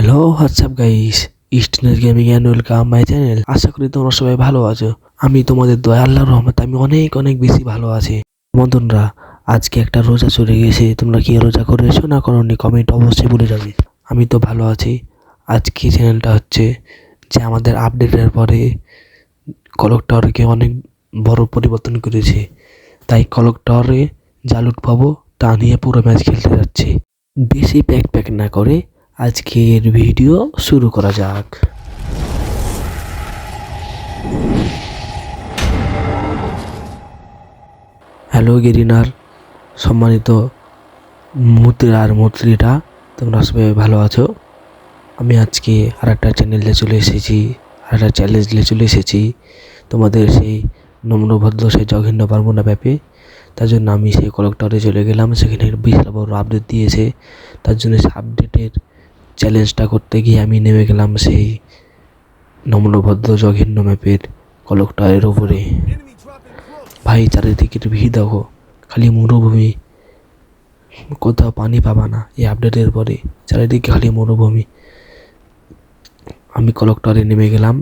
Hello WhatsApp guys Eastness gaming and welcome my channel আশা করি তোমরা সবাই ভালো আছো। আমি তোমাদের দয়া আল্লাহ রহমত আমি অনেক অনেক বেশি ভালো আছি। বন্ধুরা, আজকে একটা রোজা চলে গেছে। তোমরা কি রোজা করেছ না করনি? কমেন্ট অবশ্যই বলে যাবে আমি তো ভালো আছি। আজকে চ্যানেলটা হচ্ছে যে আমাদের আপডেটের পরে কলক টাওয়ারকে অনেক বড় পরিবর্তন করেছে। তাই কলক টাওয়ারে যা লুট পাবো, তা নিয়ে পুরো ম্যাচ খেলতে যাচ্ছি। বেশি প্যাক প্যাক না করে আজকের ভিডিও শুরু করা যাক। হ্যালো গেরিনার, সম্মানিত মুদ্রা আর মুদ্রিটা তোমরা সবাই ভালো আছো? আমি আজকে আর একটা চ্যানেলে চলে এসেছি আর একটা চ্যালেঞ্জে চলে এসেছি তোমাদের সেই নম্রভদ্র, সেই জঘন্য পারব না ব্যাপে। তার জন্য আমি সেই কলেক্টরে চলে গেলাম, সেখানে বিশাল বড় আপডেট দিয়েছে। তার জন্য সেই আপডেটের চ্যালেঞ্জটা করতে গিয়ে আমি নেমে গেলাম সেই নম্রভদ্র জঘন্য ম্যাপের কলেক্টরের ওপরে ভাই, চারিদিকের ভিড় দেখো। খালি মরুভূমি। কোথাও পানি পাবা না এই আপডেটের পরে। চারিদিকে খালি মরুভূমি। আমি কলেক্টরে নেমে গেলাম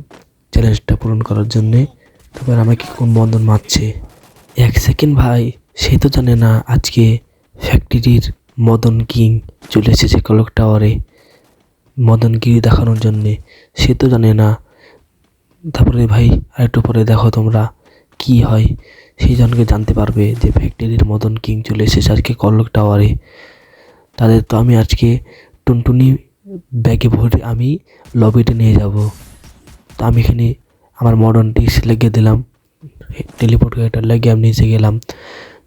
চ্যালেঞ্জটা পূরণ করার জন্যে। তারপর আমাকে কোন বন্ধন মারছে? এক সেকেন্ড ভাই, সে তো জানে না আজকে ফ্যাক্টরির মদন কিং চলে এসেছে কলক টাওয়ারে মদনগিরি দেখানোর জন্যে। সে তো জানে না। তারপরে ভাই, আরেকটু পরে দেখো তোমরা কি হয়। সেই জনকে জানতে পারবে যে ফ্যাক্টরির মদন কিং চলে এসেছে আজকে কলক টাওয়ারে তাদের তো আমি আজকে টুনটুনি ব্যাগে ভরে আমি লবিতে নিয়ে যাব। তো আমি এখানে আমার মডার্ন ডিস লেগে দিলাম। টেলিপোর্ট গাড়িটা লেগে আমি নিচে গেলাম।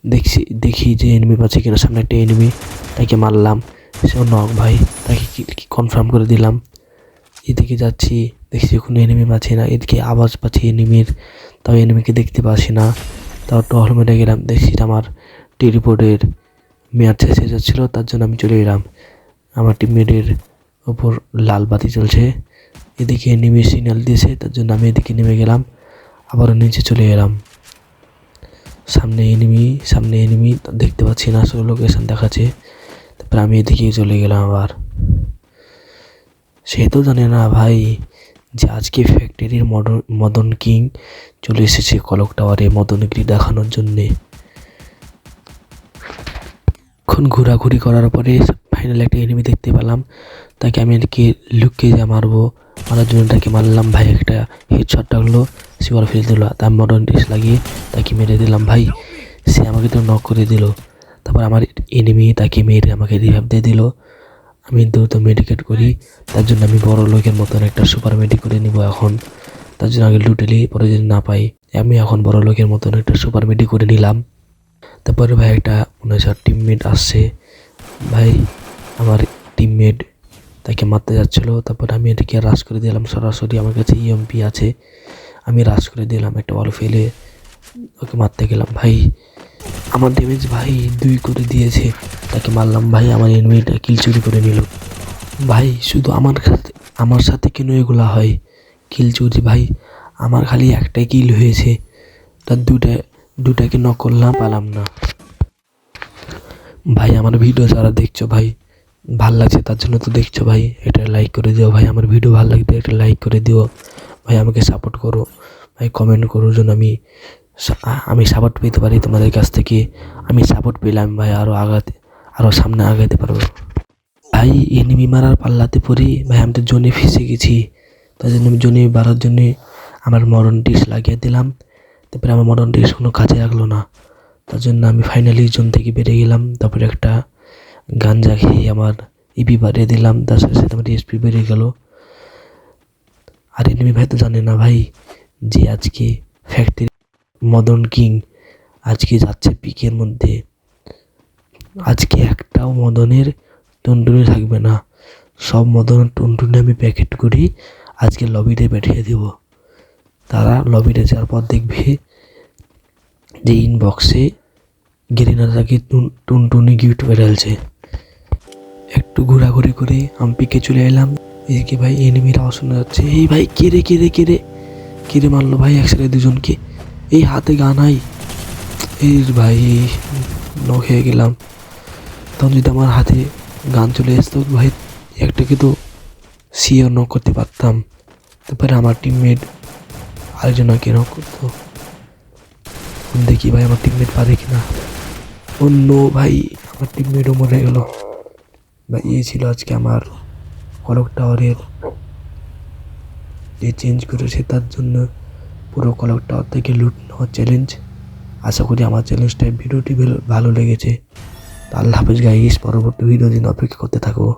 দেখছি, দেখি যে এনিমি পাচ্ছে কিনা। সামনে একটা এনিমি তাকে মারলাম। সে নক ভাই, তাকে কনফার্ম করে দিলাম। এদিকে যাচ্ছি, দেখছি কোনো এনিমি পাচ্ছি না। এদিকে আওয়াজ পাচ্ছি এনিমির তাও এনিমিকে দেখতে পাচ্ছি না। তাও টহল মেরে গেলাম, দেখছি আমার টেলিপোর্টের মেয়াদ শেষ হয়ে যাচ্ছিল, তার জন্য আমি চলে এলাম। আমার টিমমেটের ওপর লাল বাতি চলছে এদিকে এনিমি সিগন্যাল দিয়েছে, তার জন্য আমি এদিকে নেমে গেলাম, আবারও নিচে চলে এলাম। সামনে এনিমি সামনে এনিমি দেখতে পাচ্ছি না, আসলে লোকেশন দেখাচ্ছে। তারপর আমি এদিকে চলে গেলাম আবার। সে তো জানে না ভাই যে আজকে ফ্যাক্টরির মদন কিং চলে এসেছে কলক টাওয়ারে মদনগিরি দেখানোর জন্যে। এখন ঘোরাঘুরি করার পরে ফাইনাল একটা এনিমি দেখতে পেলাম। তাকে আমি এদিকে লুকিয়ে যা মারবো। মারার জন্য তাকে মারলাম ভাই, একটা হেডশট টাকলো সিওয়ার ফেল দিল, তার মডার্ন ডিস লাগিয়ে তাকে মেরে দিলাম ভাই। সে আমাকে তো নক করে দিল। তারপর আমার এনিমি তাকে মেরে আমাকে রিহাব দিয়ে দিল। আমি দ্রুত মেডিকেট করি। তার জন্য আমি বড় লোকের মতন একটা সুপার মেডি করে নিব এখন। তার জন্য আগে লুটেলি পরে যদি না পাই, আমি এখন বড় লোকের মতন একটা সুপার মেডি করে নিলাম। তারপরে ভাই একটা মনে হচ্ছে টিমমেট আসছে। ভাই, আমার টিমমেট তাকে মারতে যাচ্ছিল। তারপর আমি এটাকে রাশ করে দিলাম। সরাসরি আমার কাছে ইএমপি আছে। আমি রাশ করে দিলাম একটা বল ফেলে ওকে মারতে গেলাম। ভাই আমার ড্যামেজ ভাই দুই করে দিয়েছে। তাকে মারলাম। ভাই, আমার এনিমিটা কিল চুরি করে নিল। ভাই, শুধু আমার সাথে আমার সাথে কেন এগুলা হয়? কিল চুরি, ভাই, আমার খালি একটাই কিল হয়েছে। তার দুটা, দুটাকে নক করলাম, পালাম না। ভাই, আমার ভিডিও যারা দেখছ, ভাই, ভালো লাগছে তার জন্য তো দেখছ, ভাই, এটা লাইক করে দিও। ভাই, আমার ভিডিও ভালো লাগবে এটা লাইক করে দিও। ভাই, আমাকে সাপোর্ট করো। ভাই কমেন্ট করো যেন আমি আমি সাপোর্ট পেতে পারি তোমাদের কাছ থেকে। আমি সাপোর্ট পেলাম ভাই আরও আগাতে আরও সামনে আগাতে পারব। ভাই এনিমি মারার পাল্লাতে পড়ি। ভাই, আমি তো জোনে ফেসে গেছি। তার জন্য আমি জোনে বাড়ার জন্যে আমার মরণ ডিশ লাগিয়ে দিলাম। তারপরে আমার মরণ ডিশ কোনো কাজে লাগল না। তার জন্য আমি ফাইনালি জোন থেকে বেরিয়ে গেলাম। তারপরে একটা গাঞ্জা খেয়ে আমার ইপি বাড়িয়ে দিলাম। তার সাথে সাথে আমার এসপি বেরিয়ে গেল। আর এনিমি ভাই তো জানে না ভাই, যে আজকে ফ্যাক্টরি মদন কিং আজকে যাচ্ছে পিকের মধ্যে। আজকে একটাও মদনের টুনটুনি থাকবে না। সব মদনের টুনটুনি আমি প্যাকেট করি, আজকে লবিতে পাঠিয়ে দেব। তারা লবিতে যাওয়ার পর দেখবে যে ইনবক্সে গেরিনাটাকে টুনটুনি গিফট বেড়ালছে। একটু ঘোরাঘুরি করে আমি পিকে চলে এলাম। এদিকে ভাই এনিমিরা শোনা যাচ্ছে এই ভাই কেড়ে কেড়ে কেড়ে কেড়ে মারলো ভাই? একসাথে দুজনকে। এই হাতে গানাই এই ভাই, ন খেয়ে গেলাম। তখন যদি আমার হাতে গান চলে আসতো, ভাই একটাকে তো সিও নক করতে পারতাম। তারপরে আমার টিমমেট আরেকজনকে নক করতো? দেখি ভাই, আমার টিমমেট পারে কিনা। অন্য ভাই, আমার টিমমেটও মরে গেল। ভাই, এই ছিল আজকে আমার কলক টাওয়ারের যে চেঞ্জ করেছে, তার জন্য পুরো কলক টাওয়ার থেকে লুট নেওয়ার চ্যালেঞ্জ আশা করি আমার চ্যালেঞ্জটা ভিডিওটি ভালো- লেগেছে। আল্লাহ হাফিজ গাইস পরবর্তী ভিডিও দিন অপেক্ষা করতে থাকো।